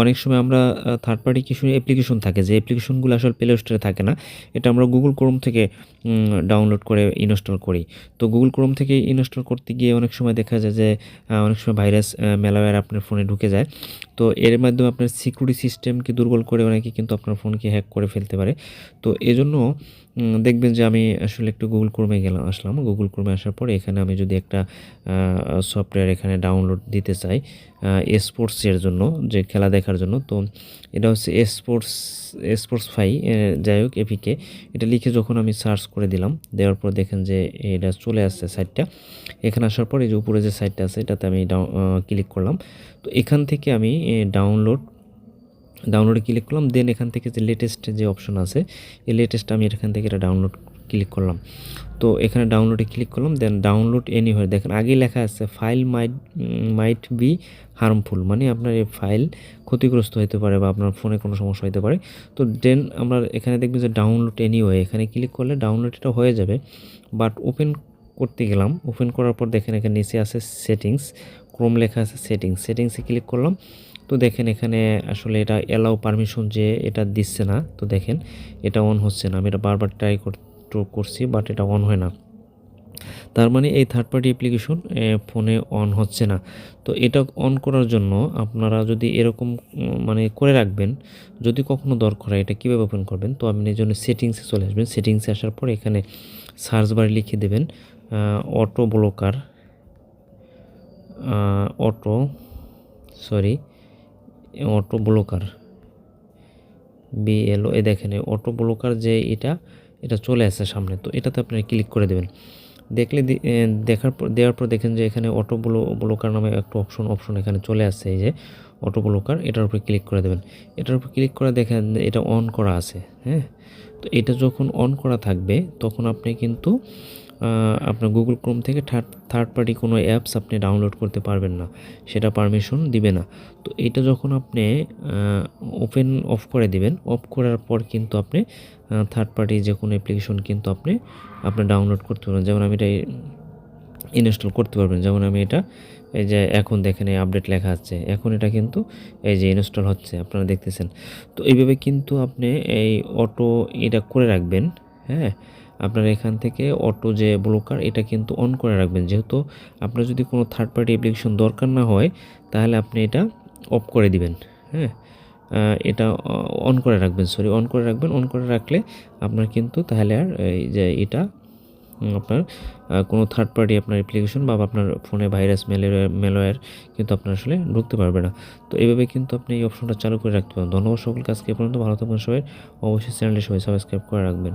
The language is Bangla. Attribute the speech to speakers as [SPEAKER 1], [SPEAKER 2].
[SPEAKER 1] অনেক সময় আমরা থার্ড পার্টি কিছু অ্যাপ্লিকেশন থাকে, যে অ্যাপ্লিকেশনগুলো আসলে প্লে স্টোরে থাকে না, এটা আমরা গুগল ক্রোম থেকে ডাউনলোড করে ইনস্টল করি। তো গুগল ক্রোম থেকে ইনস্টল করতে গিয়ে অনেক সময় দেখা যায় যে অনেক সময় ভাইরাস মেলাওয়্যার আপনার ফোনে ঢুকে যায়। তো এর মাধ্যমে আপনার সিকিউরিটি সিস্টেমকে দুর্বল করে অনেকে কিন্তু আপনার ফোনকে হ্যাক করে ফেলতে পারে। তো এজন্য দেখবেন যে আমি আসলে একটু গুগল ক্রোমে গেলাম, আসলাম। গুগল ক্রোমে আসার পরে এখানে আমি যদি একটা সফটওয়্যার এখানে ডাউনলোড দিতে চাই স্পোর্টসের জন্য, যে খেলা দেখার জন্য, তো এটা হচ্ছে স্পোর্টস স্পোর্টস ফাই যাই হোক এপিকে এটা লিখে যখন আমি সার্চ করে দিলাম, দেওয়ার পর দেখেন যে এটা চলে আসছে সাইটটা এখানে আসার পর এই যে উপরে যে সাইটটা আছে, এটাতে আমি ক্লিক করলাম। তো এখান থেকে আমি ডাউনলোড ডাউনলোডে ক্লিক করলাম দেন এখান থেকে যে লেটেস্ট যে অপশন আছে, এই লেটেস্ট আমি এখান থেকে এটা ডাউনলোড ক্লিক করলাম। তো এখানে ডাউনলোডে ক্লিক করলাম দেন ডাউনলোড এনি হয়ে দেখেন আগেই লেখা আছে file might might be harmful মানে আপনার এই ফাইল ক্ষতিগ্রস্ত হতে পারে বা আপনার ফোনে কোনো সমস্যা হতে পারে। তো দেন আমরা এখানে দেখবেন যে ডাউনলোড এনি হয়ে এখানে ক্লিক করলে ডাউনলোড এটা হয়ে যাবে। বাট ওপেন করতে গেলাম ওপেন করার পর দেখেন এখানে নিচে আছে সেটিংস ক্রোম লেখা আছে সেটিংস সেটিংসে ক্লিক করলাম। তো দেখেন এখানে আসলে এটা অ্যালাউ পারমিশন যে এটা দিচ্ছে না, তো দেখেন এটা অন হচ্ছে না। আমি এটা বারবার ট্রাই করছি বাট এটা অন হয় না। তার মানে এই থার্ড পার্টি অ্যাপ্লিকেশন ফোনে অন হচ্ছে না। তো এটা অন করার জন্য আপনারা যদি এরকম মানে করে রাখবেন, যদি কখনো দরকার হয়, এটা কীভাবে ওপেন করবেন? তো আপনি এই জন্য সেটিংসে চলে আসবেন। সেটিংসে আসার পর এখানে সার্চ বারে লিখে দেবেন auto blocker auto sorry auto blocker BLO এ দেখেন অটো ব্লকার যে এটা এটা চলে আসে সামনে, তো এটাতে আপনি ক্লিক করে দেবেন। দেখলে দেখার পর, দেওয়ার পর দেখেন যে এখানে অটো ব্লকার নামে একটা অপশন অপশন এখানে চলে আসছে, এই যে অটো ব্লকার, এটার উপরে ক্লিক করে দেবেন। এটার উপর ক্লিক করে দেখেন এটা অন করা আছে হ্যাঁ? তো এটা যখন অন করা থাকবে, তখন আপনি কিন্তু আপনার গুগল ক্রোম থেকে থার্ড থার্ড পার্টি কোনো অ্যাপস আপনি ডাউনলোড করতে পারবেন না। সেটা পারমিশন দিবে না। তো এটা যখন আপনি ওপেন অফ করে দিবেন অফ করার পর কিন্তু আপনি থার্ড পার্টি যে কোনো অ্যাপ্লিকেশন কিন্তু আপনি আপনি ডাউনলোড করতে পারবেন। যেমন আমি এটা ইনস্টল করতে পারবেন। যেমন আমি এটা, এই যে এখন দেখেন এই আপডেট লেখা আছে। এখন এটা কিন্তু এই যে ইনস্টল হচ্ছে, আপনারা দেখতেছেন। তো এইভাবে কিন্তু আপনি এই অটো এটা করে রাখবেন হ্যাঁ? আপনার এখান থেকে অটো যে ব্লকার এটা কিন্তু অন করে রাখবেন। যেহেতু আপনার যদি কোনো থার্ড পার্টি অ্যাপ্লিকেশন দরকার না হয়, তাহলে আপনি এটা অফ করে দিবেন হ্যাঁ? এটা অন করে রাখবেন সরি অন করে রাখবেন। অন করে রাখলে আপনার কিন্তু তাহলে আর এই যে এটা আপনার কোনো থার্ড পার্টি আপনার অ্যাপ্লিকেশন বা আপনার ফোনে ভাইরাস মেলোয়ার মেলোয়ার কিন্তু আপনার আসলে ঢুকতে পারবে না। তো এইভাবে কিন্তু আপনি এই অপশনটা চালু করে রাখতে পারেন। ধন্যবাদ সকল কাজকে পর্যন্ত ভালো থাকবেন সবাই। অবশ্যই চ্যানেলটি সবাই সাবস্ক্রাইব করে রাখবেন।